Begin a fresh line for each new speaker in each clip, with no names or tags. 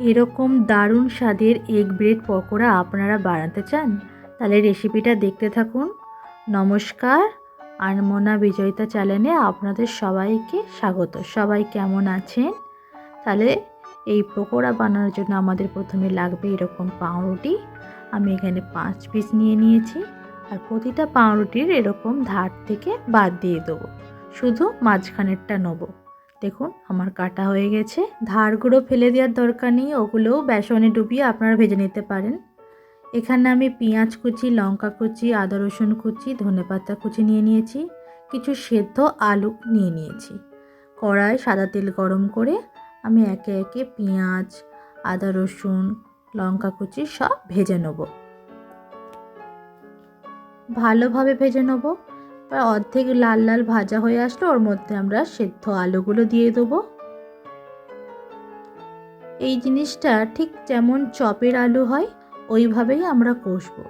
এরকম দারুণ স্বাদের এগ ব্রেড পকোড়া আপনারা বানাতে চান, তাহলে রেসিপিটা দেখতে থাকুন। নমস্কার আনমনা বিজয়িতা চ্যানেলে আপনাদের সবাইকে স্বাগত। সবাই কেমন আছেন? তাহলে এই পকোড়া বানানোর জন্য আমাদের প্রথমে লাগবে এরকম পাউরুটি। আমি এখানে পাঁচ পিস নিয়ে নিয়েছি, আর প্রতিটা পাউরুটির এরকম ধার থেকে বাদ দিয়ে দেবো। শুধু মাঝখানেরটা নেব। দেখুন, আমার কাটা হয়ে গেছে। ধারগুলো ফেলে দেওয়ার দরকার নেই, ওগুলোও বেসনে ডুবিয়ে আপনারা ভেজে নিতে পারেন। এখানে আমি পেঁয়াজ কুচি, লঙ্কা কুচি, আদা রসুন কুচি, ধনেপাতা কুচি নিয়ে নিয়েছি। কিছু সেদ্ধ আলু নিয়ে নিয়েছি। কড়াই সাদা তেল গরম করে আমি একে একে পেঁয়াজ, আদা রসুন, লঙ্কা কুচি সব ভেজে নেব। ভালোভাবে ভেজে নেব। প্রায় অর্ধেক লাল লাল ভাজা হয়ে আসলো, ওর মধ্যে আমরা সেদ্ধ আলুগুলো দিয়ে দেবো। এই জিনিসটা ঠিক যেমন চপের আলু হয়, ওইভাবেই আমরা কষবো।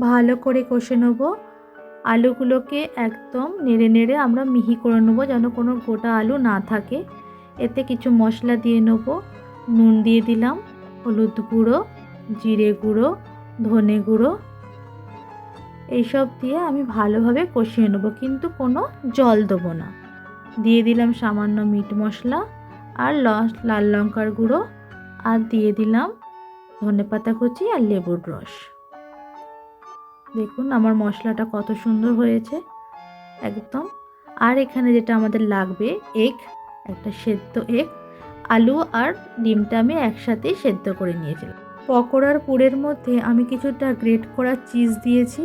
ভালো করে কষে নেব। আলুগুলোকে একদম নেড়ে নেড়ে আমরা মিহি করে নেব, যেন কোনো গোটা আলু না থাকে। এতে কিছু মশলা দিয়ে নেব। নুন দিয়ে দিলাম, হলুদ গুঁড়ো, জিরে গুঁড়ো, ধনে গুঁড়ো এইসব দিয়ে আমি ভালোভাবে কষিয়ে নেব, কিন্তু কোনো জল দেবো না। দিয়ে দিলাম সামান্য মিট মশলা আর লাল লঙ্কার গুঁড়ো আর দিয়ে দিলাম ধনে পাতা কুচি আর লেবুর রস। দেখুন আমার মশলাটা কত সুন্দর হয়েছে, একদম। আর এখানে যেটা আমাদের লাগবে, এগ, একটা সেদ্ধ এগ, আলু আর ডিমটা আমি একসাথেই সেদ্ধ করে নিয়েছিলাম। পকোড়ার পুরের মধ্যে আমি কিছুটা গ্রেট করা চিজ দিয়েছি।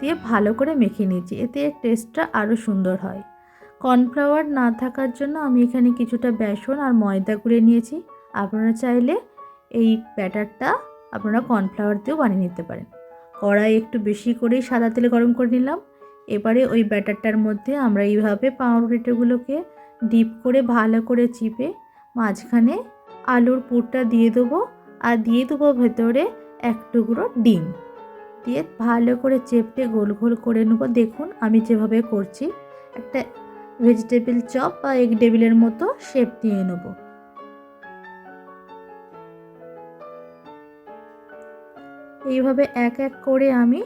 দিয়ে ভালো করে মেখে নিয়েছি। এতে এর টেস্টটা আরও সুন্দর হয়। কর্নফ্লাওয়ার না থাকার জন্য আমি এখানে কিছুটা বেসন আর ময়দা গুঁড়ে নিয়েছি। আপনারা চাইলে এই ব্যাটারটা আপনারা কর্নফ্লাওয়ার দিয়েও বানিয়ে নিতে পারেন। কড়াই একটু বেশি করেই সাদা তেলে গরম করে নিলাম। এবারে ওই ব্যাটারটার মধ্যে আমরা এইভাবে পাউরুটিগুলোকে ডিপ করে ভালো করে চিপে মাঝখানে আলুর পুরটা দিয়ে দেবো। আর দিয়ে দেবো ভেতরে এক টুকরো ডিম। দিয়ে ভালো করে চেপটে গোল গোল করে নেব। দেখুন আমি যেভাবে করছি, একটা ভেজিটেবিল চপ বা এগ টেবিলের মতো শেপ দিয়ে নেব। এইভাবে এক এক করে আমি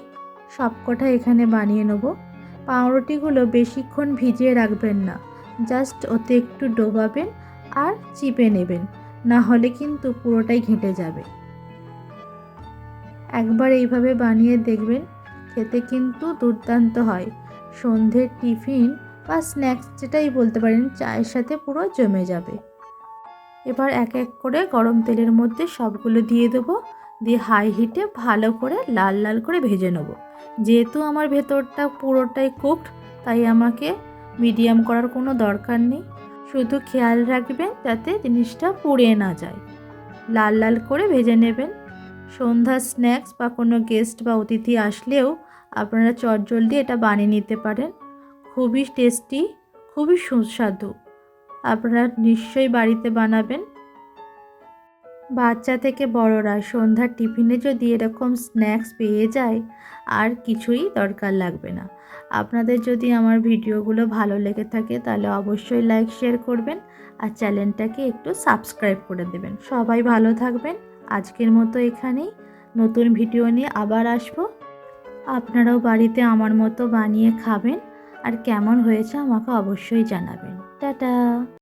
সবকটা এখানে বানিয়ে নেব। পাউরুটিগুলো বেশিক্ষণ ভিজিয়ে রাখবেন না, জাস্ট ওতে একটু ডোবাবেন আর চিপে নেবেন, না হলে কিন্তু পুরোটাই ঘেঁটে যাবে। একবার এইভাবে বানিয়ে দেখবেন, খেতে কিন্তু দুর্দান্ত হয়। সন্ধ্যের টিফিন বা স্ন্যাক্স যেটাই বলতে পারেন, চায়ের সাথে পুরো জমে যাবে। এবার এক এক করে গরম তেলের মধ্যে সবগুলো দিয়ে দেবো। দিয়ে হাই হিটে ভালো করে লাল লাল করে ভেজে নেব। যেহেতু আমার ভেতরটা পুরোটাই কুকড তাই আমাকে মিডিয়াম করার কোনো দরকার নেই। শুধু খেয়াল রাখবেন যাতে জিনিসটা পুড়ে না যায়। লাল লাল করে ভেজে নেবেন। সন্ধ্যার স্ন্যাক্স বা কোনো গেস্ট বা অতিথি আসলেও আপনারা চটজলদি এটা বানিয়ে নিতে পারেন। খুবই টেস্টি, খুবই সুস্বাদু। আপনারা নিশ্চয়ই বাড়িতে বানাবেন। বাচ্চা থেকে বড়রা সন্ধ্যার টিফিনে যদি এরকম স্ন্যাক্স পেয়ে যায়, আর কিছুই দরকার লাগবে না। আপনাদের যদি আমার ভিডিওগুলো ভালো লেগে থাকে, তাহলে অবশ্যই লাইক, শেয়ার করবেন আর চ্যানেলটাকে একটু সাবস্ক্রাইব করে দেবেন। সবাই ভালো থাকবেন। আজকের মতো এখানেই। নতুন ভিডিও নিয়ে আবার আসব। আপনারাও বাড়িতে আমার মতো বানিয়ে খাবেন। আর কেমন হয়েছে আমাকে অবশ্যই জানাবেন। টাটা!